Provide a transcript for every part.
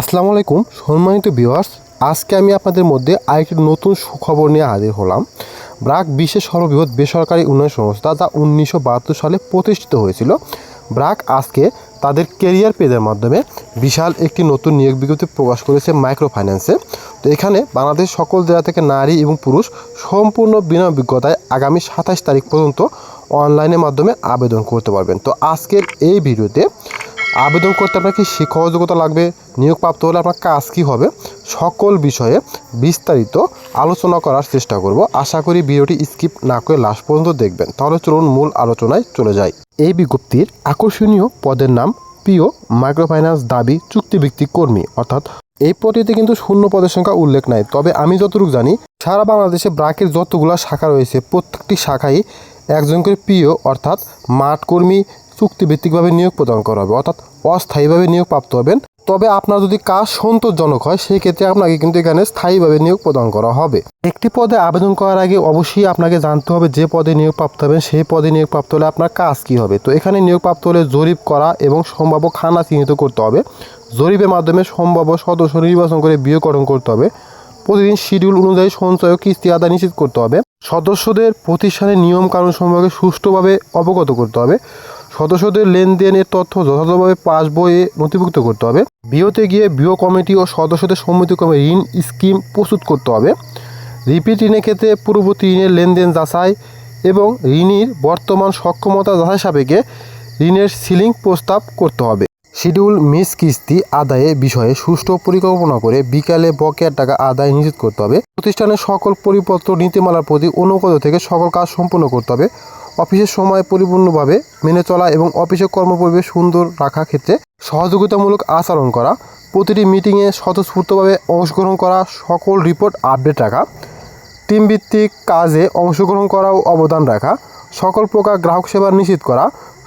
আসসালামু আলাইকুম, সম্মানিত ভিউয়ার্স, আজকে আমি আপনাদের মধ্যে আরেকটি নতুন সুখবর নিয়ে হাজির হলাম। ব্রাক বিশ্বের সর্ববৃহৎ বেসরকারি উন্নয়ন সংস্থা যা উনিশশো বাহাত্তর সালে প্রতিষ্ঠিত হয়েছিল। ব্রাক আজকে তাদের কেরিয়ার পেজের মাধ্যমে বিশাল একটি নতুন নিয়োগ বিজ্ঞপ্তি প্রকাশ করেছে মাইক্রো ফাইন্যান্সে তো এখানে বাংলাদেশ সকল জেলা থেকে নারী এবং পুরুষ সম্পূর্ণ বিনা অভিজ্ঞতায় আগামী সাতাশ তারিখ পর্যন্ত অনলাইনের মাধ্যমে আবেদন করতে পারবেন। তো আজকের এই ভিডিওতে আবেদন করতে আপনার কি শিক্ষক যোগ্যতা লাগবে, নিয়োগপ্রাপ্ত হলে আপনার কাজ কী হবে, সকল বিষয়ে বিস্তারিত আলোচনা করার চেষ্টা করব। আশা করি ভিডিওটি স্কিপ না করে লাস্ট পর্যন্ত দেখবেন। তাহলে চলুন মূল আলোচনায় চলে যাই। এই বিজ্ঞপ্তির আকর্ষণীয় পদের নাম প্রিয় মাইক্রোফাইন্যান্স দাবি চুক্তিভিত্তিক কর্মী। অর্থাৎ এই পদটিতে কিন্তু শূন্য পদের সংখ্যা উল্লেখ নাই। তবে আমি যতটুকু জানি, সারা বাংলাদেশে ব্রাকের যতগুলো শাখা রয়েছে, প্রত্যেকটি শাখায় একজন করে প্রিয় অর্থাৎ মাঠ কর্মী চুক্তিভিত্তিকভাবে নিয়োগ প্রদান করা হবে, অর্থাৎ অস্থায়ীভাবে নিয়োগ প্রাপ্ত হবেন। তবে আপনার যদি কাজ সন্তোষজনক হয় সেই ক্ষেত্রে আপনাকে কিন্তু এখানে স্থায়ীভাবে নিয়োগ প্রদান করা হবে। একটি পদে আবেদন করার আগে অবশ্যই আপনাকে জানতে হবে যে পদে নিয়োগ প্রাপ্ত হবেন, সেই পদে নিয়োগ প্রাপ্ত হলে আপনার কাজ কী হবে। তো এখানে নিয়োগ প্রাপ্ত হলে জরিপ করা এবং সম্ভাব্য খানা চিহ্নিত করতে হবে। জরিপের মাধ্যমে সম্ভাব্য সদস্য নির্বাচন করে বিয়োগকরণ করতে হবে। প্রতিদিন শিডিউল অনুযায়ী সঞ্চয় ও কিস্তি আদায় নিশ্চিত করতে হবে। সদস্যদের প্রতিষ্ঠানের নিয়ম কানুন সম্পর্কে সুষ্ঠুভাবে অবগত করতে হবে। সদস্যদের লেনদেনের তথ্য যথাযথভাবে পাস বইয়ে নথিভুক্ত করতে হবে। বিওতে গিয়ে বিও কমিটি ও সদস্যদের সম্মতিক্রমে ঋণ স্কিম প্রস্তুত করতে হবে। রিপিট ঋণের ক্ষেত্রে পূর্ববর্তী ঋণের লেনদেন যাচাই এবং ঋণীর বর্তমান সক্ষমতা যাচাই সাপেক্ষে ঋণের সিলিং প্রস্তাব করতে হবে। শিডিউল মিস কিস্তি আদায়ের বিষয়ে সুষ্ঠু পরিকল্পনা করে বিকালে বকেয়ার টাকা আদায় নিশ্চিত করতে হবে। প্রতিষ্ঠানের সকল পরিপত্র, নীতিমালার প্রতি অনুগত থেকে সকল কাজ সম্পূর্ণ করতে হবে। অফিসের সময় পরিপূর্ণভাবে মেনে চলা এবং অফিসের কর্মপরিবেশ সুন্দর রাখা ক্ষেত্রে সহযোগিতামূলক আচরণ করা, প্রতিটি মিটিংয়ে স্বতঃস্ফূর্তভাবে অংশগ্রহণ করা, সকল রিপোর্ট আপডেট রাখা টিমভিত্তিক কাজে অংশগ্রহণ করা ও অবদান রাখা, সকল প্রকার গ্রাহক সেবা নিশ্চিত করা,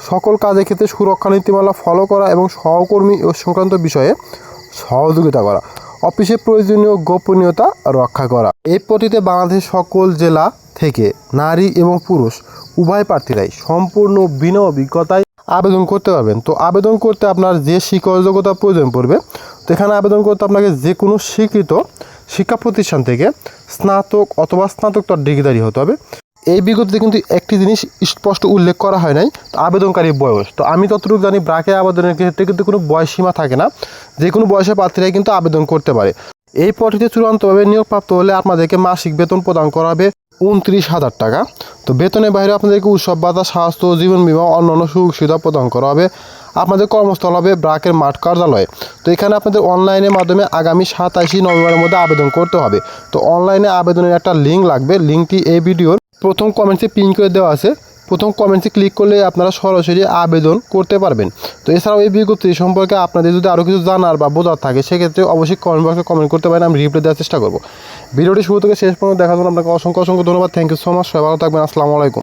সকল কাজের ক্ষেত্রে সুরক্ষা নীতিমালা ফলো করা এবং সহকর্মী ও সংক্রান্ত বিষয়ে সহযোগিতা করা। অফিসে প্রয়োজনীয় গোপনীয়তা রক্ষা করা। এই পদ্ধতিতে বাংলাদেশের সকল জেলা থেকে নারী এবং পুরুষ, উভয় প্রার্থীরাই সম্পূর্ণ বিনা অভিজ্ঞতায় আবেদন করতে পারবেন। তো আবেদন করতে আপনার যে যোগ্যতা প্রয়োজন পড়বে, তো এখানে আবেদন করতে আপনাকে যে কোনো স্বীকৃত শিক্ষা প্রতিষ্ঠান থেকে স্নাতক অথবা স্নাতকোত্তর ডিগ্রিধারী হতে হবে। এই বিজ্ঞপ্তিতে কিন্তু একটি জিনিস স্পষ্ট উল্লেখ করা হয় নাই, তো আবেদনকারী বয়স। তো আমি যতটুকু জানি, ব্রাকে আবেদনের ক্ষেত্রে কিন্তু কোনো বয়স সীমা থাকে না। যে কোনো বয়সের প্রার্থীরাই কিন্তু আবেদন করতে পারে। এই পদ্ধতিতে চূড়ান্তভাবে নিয়োগপ্রাপ্ত হলে আপনাদেরকে মাসিক বেতন প্রদান করা হবে উনত্রিশ হাজার টাকা। তো বেতনের বাইরে আপনাদেরকে উৎসব ভাতা স্বাস্থ্য, জীবন বিমা, অন্যান্য সুযোগ সুবিধা প্রদান করা হবে। আপনাদের কর্মস্থল হবে ব্রাকের মাঠ কার্যালয়ে। তো এখানে আপনাদের অনলাইনের মাধ্যমে আগামী সাতাশি নভেম্বরের মধ্যে আবেদন করতে হবে। তো অনলাইনে আবেদনের একটা লিঙ্ক লাগবে, লিঙ্কটি এই ভিডিওর প্রথম কমেন্টসে পিন করে দেওয়া আছে। প্রথম কমেন্টসে ক্লিক করলে আপনারা সরাসরি আবেদন করতে পারবেন। তো এছাড়াও এই বিজ্ঞপ্তি সম্পর্কে আপনাদের যদি আরও কিছু জানার বা বোঝার থাকে, সেক্ষেত্রে অবশ্যই কমেন্ট বক্সে কমেন্ট করতে পারেন, আমি রিপ্লাই দেওয়ার চেষ্টা করব। ভিডিওটি শুরু থেকে শেষ পর্যন্ত দেখার জন্য আপনাকে অসংখ্য অসংখ্য ধন্যবাদ। থ্যাংক ইউ সো মাচ সবাই ভালো থাকবেন। আসসালামু আলাইকুম।